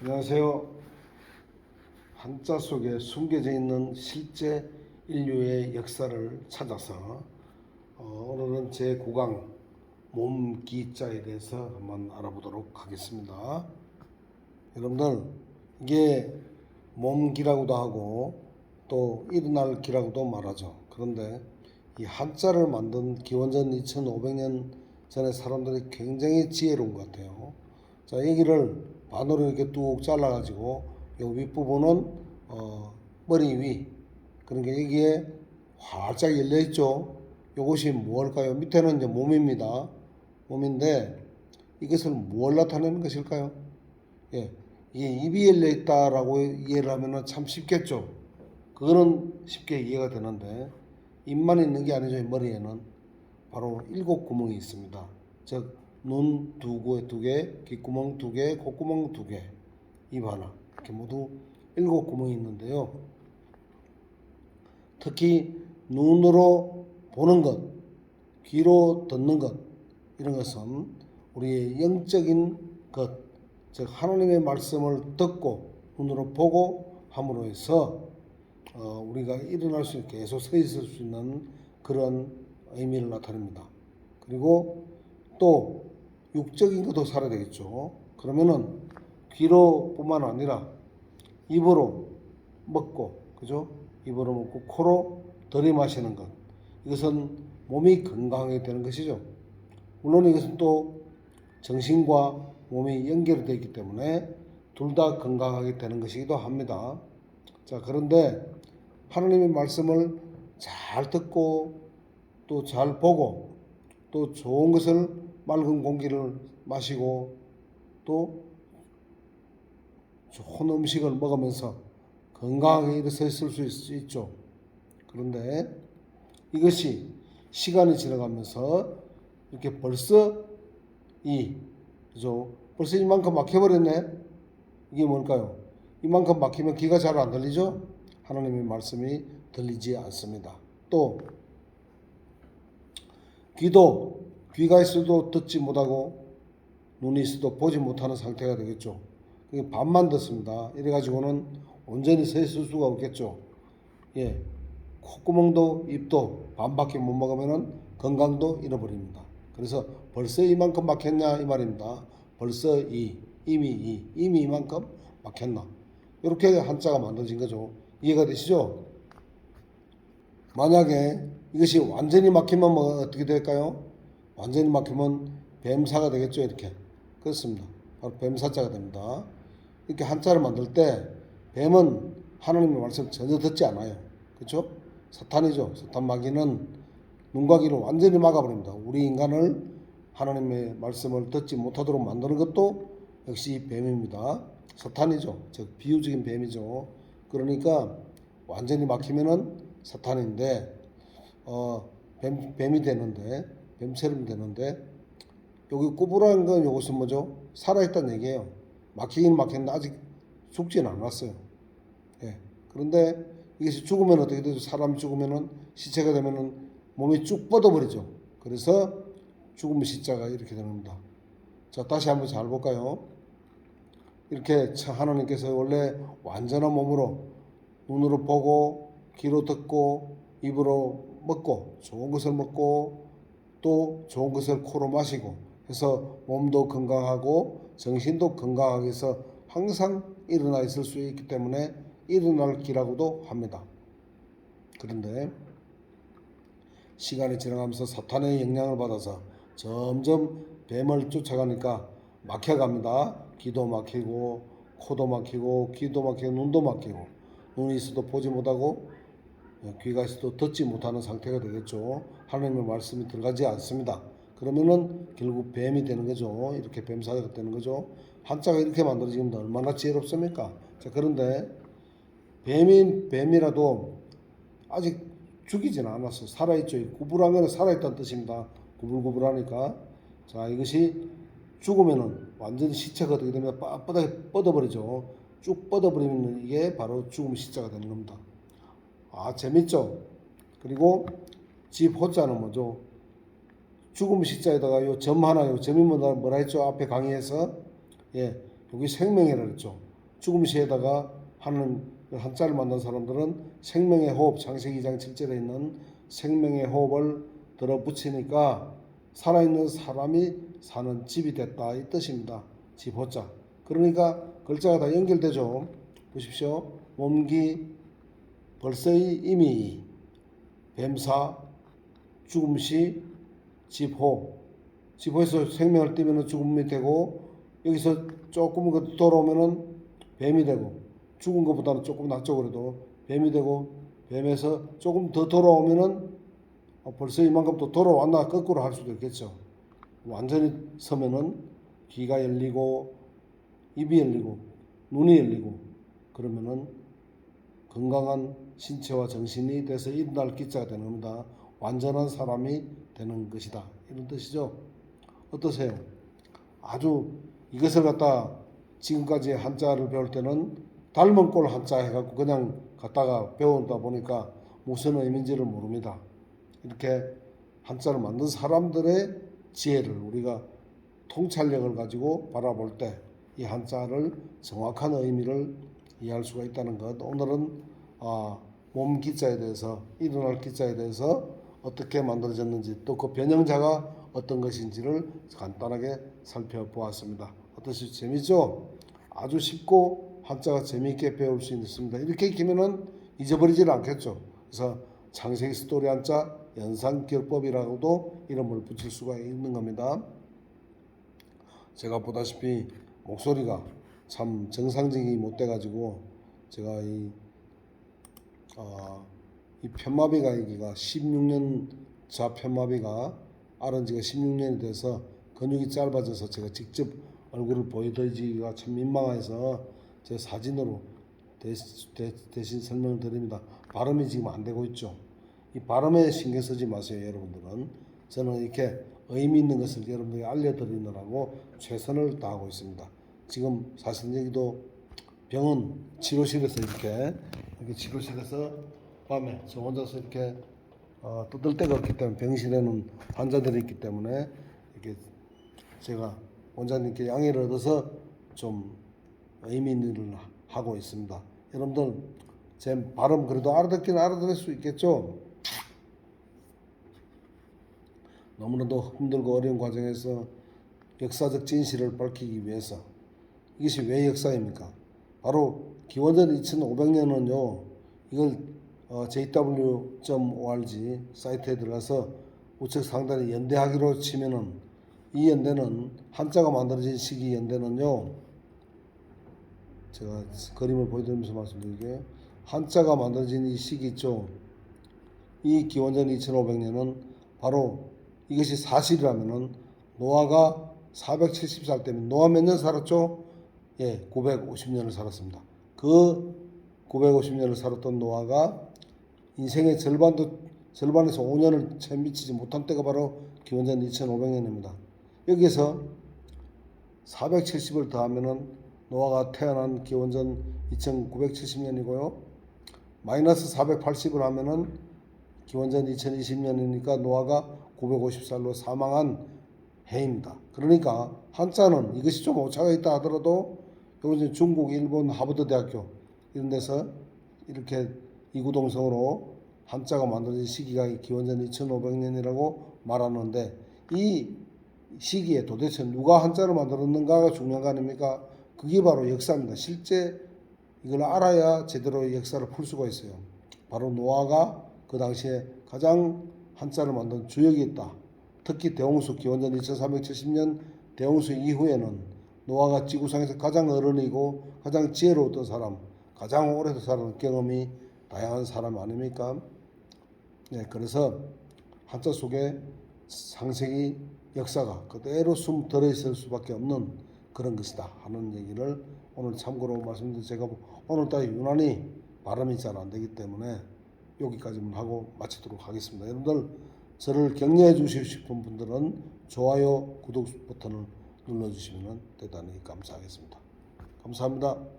안녕하세요. 한자 속에 숨겨져 있는 실제 인류의 역사를 찾아서 어, 오늘은 제 구강 몸기자에 대해서 한번 알아보도록 하겠습니다. 여러분들 이게 몸기라고도 하고 또 일어날 기라고도 말하죠. 그런데 이 한자를 만든 기원전 2500년 전에 사람들이 굉장히 지혜로운 것 같아요. 자, 여기를 반으로 이렇게 뚝 잘라가지고 요 윗부분은 어, 머리 위 그러니까 여기에 활짝 열려 있죠. 요것이 무엇일까요? 밑에는 이제 몸입니다. 몸인데 이것을 무엇 나타내는 것일까요? 예, 이게 입이 열려 있다라고 이해를 하면은 참 쉽겠죠. 그거는 쉽게 이해가 되는데 입만 있는 게 아니죠. 이 머리에는 바로 일곱 구멍이 있습니다. 즉 눈두두 개, 귓구멍 두 개, 콧구멍 두 개, 입 하나 이렇게 모두 일곱 구멍이 있는데요. 특히 눈으로 보는 것, 귀로 듣는 것 이런 것은 우리의 영적인 것, 즉 하나님의 말씀을 듣고 눈으로 보고 함으로 해서 어, 우리가 일어날 수 있게 계속 서 있을 수 있는 그런 의미를 나타냅니다. 그리고 또 육적인 것도 살아야 되겠죠. 그러면은 귀로뿐만 아니라 입으로 먹고 그죠? 입으로 먹고 코로 들이마시는 것 이것은 몸이 건강하게 되는 것이죠. 물론 이것은 또 정신과 몸이 연결되어 있기 때문에 둘 다 건강하게 되는 것이기도 합니다. 자 그런데 하나님의 말씀을 잘 듣고 또 잘 보고 또 좋은 것을 맑은 공기를 마시고 또 좋은 음식을 먹으면서 건강하게 일어서 있을 수 있, 있죠. 그런데 이것이 시간이 지나가면서 이렇게 벌써 이 그죠? 벌써 이만큼 막혀버렸네. 이게 뭘까요? 이만큼 막히면 귀가 잘 안 들리죠? 하나님의 말씀이 들리지 않습니다. 또 귀도 귀가 있어도 듣지 못하고 눈이 있어도 보지 못하는 상태가 되겠죠. 그게 반만 듣습니다. 이래 가지고는 온전히 서 있을 수가 없겠죠. 예, 콧구멍도 입도 반밖에 못 먹으면은 건강도 잃어버립니다. 그래서 벌써 이만큼 막혔냐 이 말입니다. 벌써 이 이미 이 이미 이만큼 막혔나 이렇게 한자가 만들어진 거죠. 이해가 되시죠? 만약에 이것이 완전히 막히면 뭐 어떻게 될까요? 완전히 막히면 뱀사가 되겠죠 이렇게 그렇습니다. 바로 뱀사자가 됩니다. 이렇게 한자를 만들 때 뱀은 하나님의 말씀 전혀 듣지 않아요. 그렇죠? 사탄이죠. 사탄 마귀는 눈과 귀를 완전히 막아버립니다. 우리 인간을 하나님의 말씀을 듣지 못하도록 만드는 것도 역시 뱀입니다. 사탄이죠. 즉 비유적인 뱀이죠. 그러니까 완전히 막히면은 사탄인데 어, 뱀, 뱀이 되는데 뱀처럼 되는데 여기 꾸부라는 건 이것은 뭐죠? 살아있다는 얘기예요. 막히긴 막혔는데 아직 죽지는 않았어요. 예. 그런데 이것이 죽으면 어떻게 되죠? 사람 죽으면은 시체가 되면은 몸이 쭉 뻗어버리죠. 그래서 죽음 시자가 이렇게 겁니다. 자, 다시 한번 잘 볼까요? 이렇게 하나님께서 원래 완전한 몸으로 눈으로 보고 귀로 듣고 입으로 먹고 좋은 것을 먹고 또 좋은 것을 코로 마시고 해서 몸도 건강하고 정신도 건강하게 해서 항상 일어나 있을 수 있기 때문에 일어날 기라고도 합니다. 그런데 시간이 지나가면서 사탄의 영향을 받아서 점점 뱀을 쫓아가니까 막혀갑니다. 귀도 막히고 코도 막히고 귀도 막히고 눈도 막히고 눈이 있어도 보지 못하고 귀가 있어도 듣지 못하는 상태가 되겠죠. 하나님의 말씀이 들어가지 않습니다. 그러면은 결국 뱀이 되는 거죠. 이렇게 뱀사가 되는 거죠. 한자가 이렇게 만들어지면 얼마나 지혜롭습니까? 자, 그런데 뱀인 뱀이라도 아직 죽이지는 않았어. 살아있죠. 구불하면 살아있다는 뜻입니다. 구불구불하니까. 자, 이것이 죽으면은 완전히 시체가 어떻게 되면 빳빳하게 뻗어버리죠. 쭉 뻗어버리면 이게 바로 죽음 시자가 되는 겁니다. 아, 재밌죠? 그리고 집 호자는 뭐죠? 죽음 시자에다가 요 점 하나, 요 점이 뭐라, 뭐라 했죠? 앞에 강의에서. 예, 여기 생명이라 그랬죠. 죽음 시에다가 하는 한자를 만든 사람들은 생명의 호흡 창세기 2장 7절에 있는 생명의 호흡을 들어 붙이니까 살아있는 사람이 사는 집이 됐다 이 뜻입니다. 집 호자. 그러니까 글자가 다 연결되죠. 보십시오. 몸기 벌써의 이미 뱀사 죽음 시 집호 집호에서 생명을 띠면 죽음이 되고 여기서 조금 그 돌아오면은 뱀이 되고 죽은 것보다는 조금 낫죠 그래도. 뱀이 되고 뱀에서 조금 더 돌아오면은 어, 벌써 이만큼 또 돌아왔나 거꾸로 할 수도 있겠죠. 완전히 서면은 귀가 열리고 입이 열리고 눈이 열리고 그러면은 건강한 신체와 정신이 돼서 일어날 기자가 되는 겁니다. 완전한 사람이 되는 것이다. 이런 뜻이죠. 어떠세요? 아주 이것을 갖다 지금까지 한자를 배울 때는 닮은 꼴 한자 해갖고 그냥 갖다가 배운다 보니까 무슨 의미인지를 모릅니다. 이렇게 한자를 만든 사람들의 지혜를 우리가 통찰력을 가지고 바라볼 때 이 한자를 정확한 의미를 이해할 수가 있다는 것. 오늘은 아, 몸 기자에 대해서 일어날 기자에 대해서 어떻게 만들어졌는지 또 그 변형자가 어떤 것인지를 간단하게 살펴보았습니다. 어떠시 재미죠? 아주 쉽고 한자가 재미있게 배울 수 있습니다. 이렇게 익히면은 잊어버리질 않겠죠. 그래서 창세기 스토리 한자 연산기억법이라고도 이름을 붙일 수가 있는 겁니다. 제가 보다시피 목소리가 참 정상적이 못 돼가지고 제가 이, 어, 이 편마비가 여기가 16년 자 편마비가 앓은 지가 16년이 돼서 근육이 짧아져서 제가 직접 얼굴을 보여드리기가 참 민망해서 제 사진으로 대, 대, 대신 설명을 드립니다. 발음이 지금 안 되고 있죠. 이 발음에 신경 쓰지 마세요, 여러분들은. 저는 이렇게 의미 있는 것을 여러분들에게 알려드리느라고 최선을 다하고 있습니다. 지금 사실 여기도 병원 치료실에서 이렇게 이렇게 치료실에서 밤에 저 혼자서 이렇게 어, 뜯을 데가 없기 때문에 병실에는 환자들이 있기 때문에 이렇게 제가 원장님께 양해를 얻어서 좀 의미 있는 일을 하고 있습니다. 여러분들 제 발음 그래도 알아듣기는 알아들을 수 있겠죠? 너무나도 힘들고 어려운 과정에서 역사적 진실을 밝히기 위해서 이것이 왜 역사입니까? 바로 기원전 2500년은요 이걸 어, jw.org 사이트에 들어가서 우측 상단에 연대하기로 치면은 이 연대는 한자가 만들어진 시기 연대는요 제가 그림을 보여드리면서 말씀드릴게요 한자가 만들어진 이 시기 있죠 이 기원전 2500년은 바로 이것이 사실이라면은 노아가 470살 때면 노아 몇 년 살았죠? 예, 950년을 살았습니다. 그 950년을 살았던 노아가 인생의 절반도 절반에서 5년을 채 미치지 못한 때가 바로 기원전 2500년입니다. 여기에서 470을 더하면은 노아가 태어난 기원전 2970년이고요. 마이너스 480을 하면은 기원전 2020년이니까 노아가 950살로 사망한 해입니다. 그러니까 한자는 이것이 좀 오차가 있다 하더라도 요즘 중국, 일본, 하버드 대학교 이런 데서 이렇게 이구동성으로 한자가 만들어진 시기가 기원전 2500년이라고 말하는데 이 시기에 도대체 누가 한자를 만들었는가가 중요한 거 아닙니까? 그게 바로 역사입니다. 실제 이걸 알아야 제대로 역사를 풀 수가 있어요. 바로 노아가 그 당시에 가장 한자를 만든 주역이 있다. 특히 대홍수 기원전 2370년 대홍수 이후에는 노아가 지구상에서 가장 어른이고 가장 지혜로웠던 사람, 가장 오래 살은 경험이 다양한 사람 아닙니까? 네, 그래서 한자 속에 상세기 역사가 그대로 숨 들어있을 수밖에 없는 그런 것이다 하는 얘기를 오늘 참고로 말씀드린 제가 오늘따라 유난히 발음이 잘 안 되기 때문에 여기까지만 하고 마치도록 하겠습니다. 여러분들 저를 격려해 주시고 싶은 분들은 좋아요, 구독 버튼을 눌러주시면 대단히 감사하겠습니다. 감사합니다.